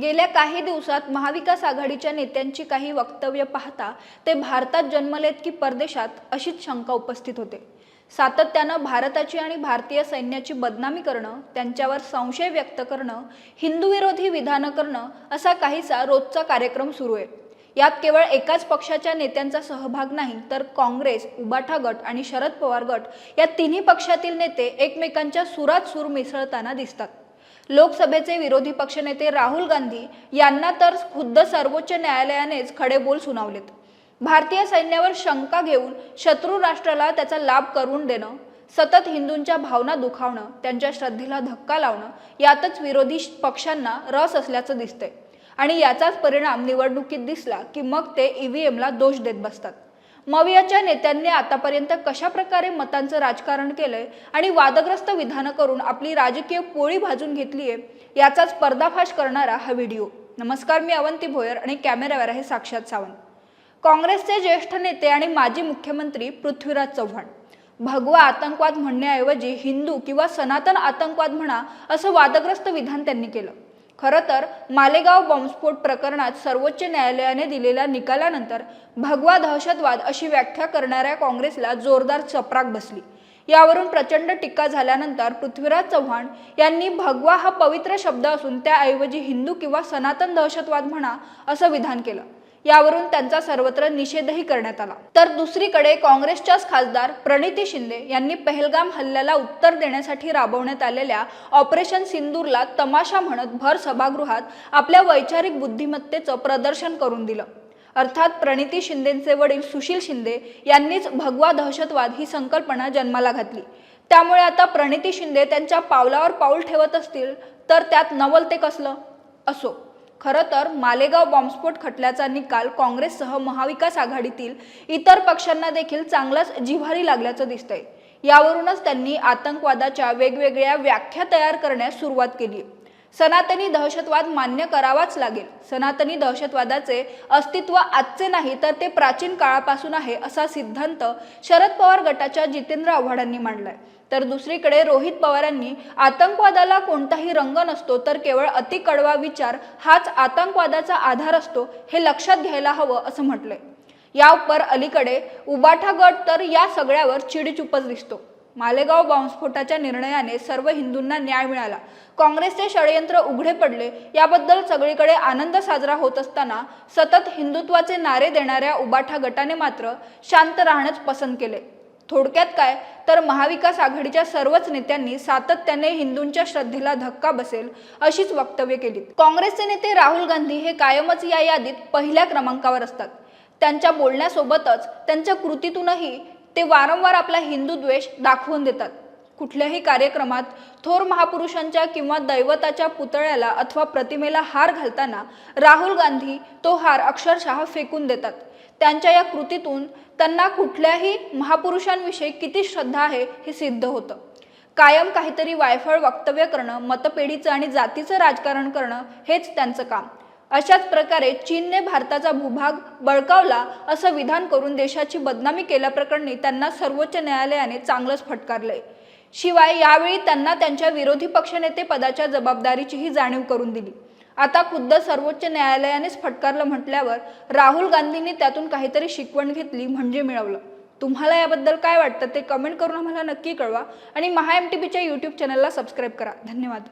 गेल्या काही दिवसात महाविकास आघाडीच्या नेत्यांची काही वक्तव्य पाहता ते भारतात जन्मलेत की परदेशात अशीच शंका उपस्थित होते. सातत्यानं भारताची आणि भारतीय सैन्याची बदनामी करणं त्यांच्यावर संशय व्यक्त करणं हिंदूविरोधी विधानं करणं असा काहीसा रोजचा कार्यक्रम सुरू आहे. यात केवळ एकाच पक्षाच्या नेत्यांचा सहभाग नाही तर काँग्रेस उबाठा गट आणि शरद पवार गट या तिन्ही पक्षातील नेते एकमेकांच्या सुरात सूर मिसळताना दिसतात. लोकसभेचे विरोधी पक्षनेते राहुल गांधी यांना तर खुद्द सर्वोच्च न्यायालयानेच खडे बोल सुनावलेत. भारतीय सैन्यावर शंका घेऊन शत्रू राष्ट्राला त्याचा लाभ करून देणं सतत हिंदूंच्या भावना दुखावणं त्यांच्या श्रद्धेला धक्का लावणं यातच विरोधी पक्षांना रस असल्याचं दिसतंय. आणि याचाच परिणाम निवडणुकीत दिसला की मग ते ईव्हीएमला दोष देत बसतात. मवियाच्या नेत्यांनी आतापर्यंत कशा प्रकारे मतांचं राजकारण केलंय आणि वादग्रस्त विधानं करून आपली राजकीय पोळी भाजून घेतलीय याचाच पर्दाफाश करणारा हा व्हिडिओ. नमस्कार मी अवंती भोयर आणि कॅमेऱ्यावर आहे साक्षात सावंत. काँग्रेसचे ज्येष्ठ नेते आणि माजी मुख्यमंत्री पृथ्वीराज चव्हाण. भगवा आतंकवाद म्हणण्याऐवजी हिंदू किंवा सनातन आतंकवाद म्हणा असं वादग्रस्त विधान त्यांनी केलं. खरं तर मालेगाव बॉम्बस्फोट प्रकरणात सर्वोच्च न्यायालयाने दिलेल्या निकालानंतर भगवा दहशतवाद अशी व्याख्या करणाऱ्या काँग्रेसला जोरदार चपराक बसली. यावरून प्रचंड टीका झाल्यानंतर पृथ्वीराज चव्हाण यांनी भगवा हा पवित्र शब्द असून त्याऐवजी हिंदू किंवा सनातन दहशतवाद म्हणा असं विधान केलं. यावरून त्यांचा सर्वत्र निषेधही करण्यात आला. तर दुसरीकडे काँग्रेसच्याच खासदार प्रणिती शिंदे यांनी पहलगाम हल्ल्याला उत्तर देण्यासाठी राबवण्यात आलेल्या ऑपरेशन सिंदूरला तमाशा म्हणत भर सभागृहात आपल्या वैचारिक बुद्धिमत्तेचं प्रदर्शन करून दिलं. अर्थात प्रणिती शिंदेचे वडील सुशील शिंदे यांनीच भगवा दहशतवाद ही संकल्पना जन्माला घातली. त्यामुळे आता प्रणिती शिंदे त्यांच्या पावलावर पाऊल ठेवत असतील तर त्यात नवल ते कसलं? असो. खरं तर मालेगाव बॉम्बस्फोट खटल्याचा निकाल काँग्रेससह महाविकास आघाडीतील इतर पक्षांना देखील चांगलाच जिव्हारी लागल्याचं दिसतंय. यावरूनच त्यांनी आतंकवादाच्या वेगवेगळ्या व्याख्या तयार करण्यास सुरुवात केली. सनातनी दहशतवाद मान्य करावाच लागेल. सनातनी दहशतवादाचे अस्तित्व आजचे नाही तर ते प्राचीन काळापासून आहे असा सिद्धांत शरद पवार गटाच्या जितेंद्र आव्हाडांनी मांडलाय. तर दुसरीकडे रोहित पवारांनी आतंकवादाला कोणताही रंग नसतो तर केवळ अतिकडवा विचार हाच आतंकवादाचा आधार असतो हे लक्षात घ्यायला हवं असं म्हटलंय. या उपर अलीकडे उबाठा गट तर या सगळ्यावर चिडीचुपच दिसतो. मालेगाव बॉम्बस्फोटाच्या निर्णयाने सर्व हिंदूंना न्याय मिळाला. काँग्रेसचे षडयंत्र उघडे पडले याबद्दल सगळीकडे आनंद साजरा होत असताना सतत हिंदुत्वाचे नारे देणाऱ्या उबाठा गटाने मात्र शांत राहणंच पसंत केले. थोडक्यात काय? तर महाविकास आघाडीच्या सर्वच नेत्यांनी सातत्याने हिंदूंच्या श्रद्धेला धक्का बसेल अशीच वक्तव्य केली काँग्रेसचे नेते राहुल गांधी हे कायमच या यादीत पहिल्या क्रमांकावर असतात. त्यांच्या बोलण्यासोबतच त्यांच्या कृतीतूनही ते वारंवार आपला हिंदू द्वेष दाखवून देतात. कुठल्याही कार्यक्रमात थोर महापुरुषांच्या किंवा दैवताच्या पुतळ्याला अथवा प्रतिमेला हार घालताना राहुल गांधी तो हार अक्षरशः फेकून देतात. त्यांच्या या कृतीतून त्यांना कुठल्याही महापुरुषांविषयी किती श्रद्धा आहे हे सिद्ध होतं. कायम काहीतरी वायफळ वक्तव्य करणं मतपेढीचं आणि जातीचं राजकारण करणं हेच त्यांचं काम. अशाच प्रकारे चीनने भारताचा भूभाग बळकावला असं विधान करून देशाची बदनामी केल्याप्रकरणी त्यांना सर्वोच्च न्यायालयाने चांगलंच फटकारलंय. शिवाय यावेळी त्यांना त्यांच्या विरोधी पक्षनेते पदाच्या जबाबदारीचीही जाणीव करून दिली. आता खुद्द सर्वोच्च न्यायालयानेच फटकारलं म्हटल्यावर राहुल गांधींनी त्यातून काहीतरी शिकवण घेतली म्हणजे मिळवलं. तुम्हाला याबद्दल काय वाटतं ते कमेंट करून आम्हाला नक्की कळवा आणि महा एम टी बीच्या यूट्यूब चॅनलला सबस्क्राईब करा. धन्यवाद.